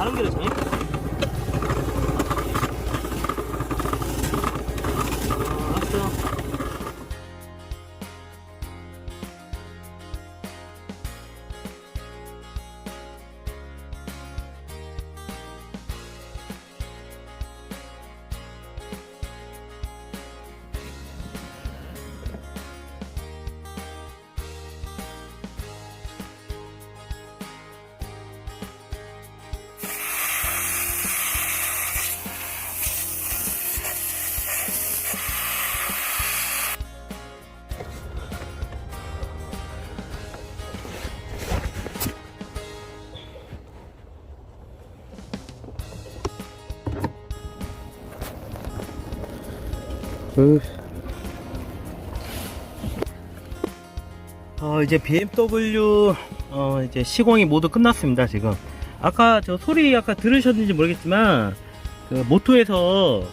다른 길에 정해져 그 어, 이제 BMW 어, 이제 시공이 모두 끝났습니다 지금 아까 저 소리 아까 들으셨는지 모르겠지만 그 모토에서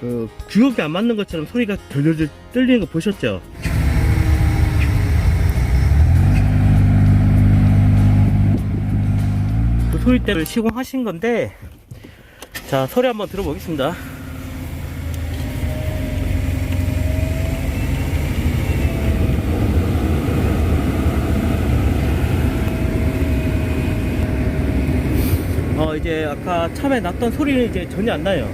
그 규격이 안 맞는 것처럼 소리가 덜덜덜 떨리는 거 보셨죠? 그 소리대를 시공하신 건데 자 소리 한번 들어보겠습니다 어 이제 아까 참에 났던 소리는 이제 전혀 안 나요.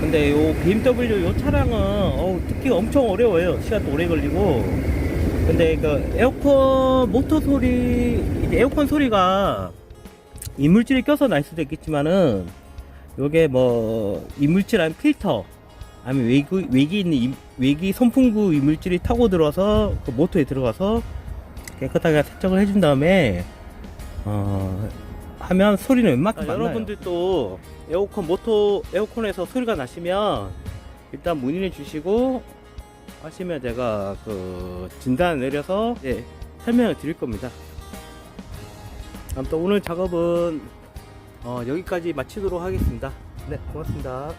근데 요 BMW 요 차량은 어우 듣기 엄청 어려워요. 시간도 오래 걸리고. 근데 그 에어컨 모터 소리 이제 에어컨 소리가 이물질이 껴서 날 수도 있겠지만은 요게 뭐 이물질 아니면 필터 아니면 외기, 외기 있는 임- 외기 선풍구 이물질이 타고 들어서 그 모터에 들어가서 깨끗하게 세척을 해준 다음에 어 하면 소리는 웬만큼 안 나요. 여러분들도 에어컨 모터 에어컨에서 소리가 나시면 일단 문의해 주시고 하시면 제가 그 진단을 내려서 예, 설명을 드릴 겁니다. 아무튼 오늘 작업은 어, 여기까지 마치도록 하겠습니다. 네, 고맙습니다.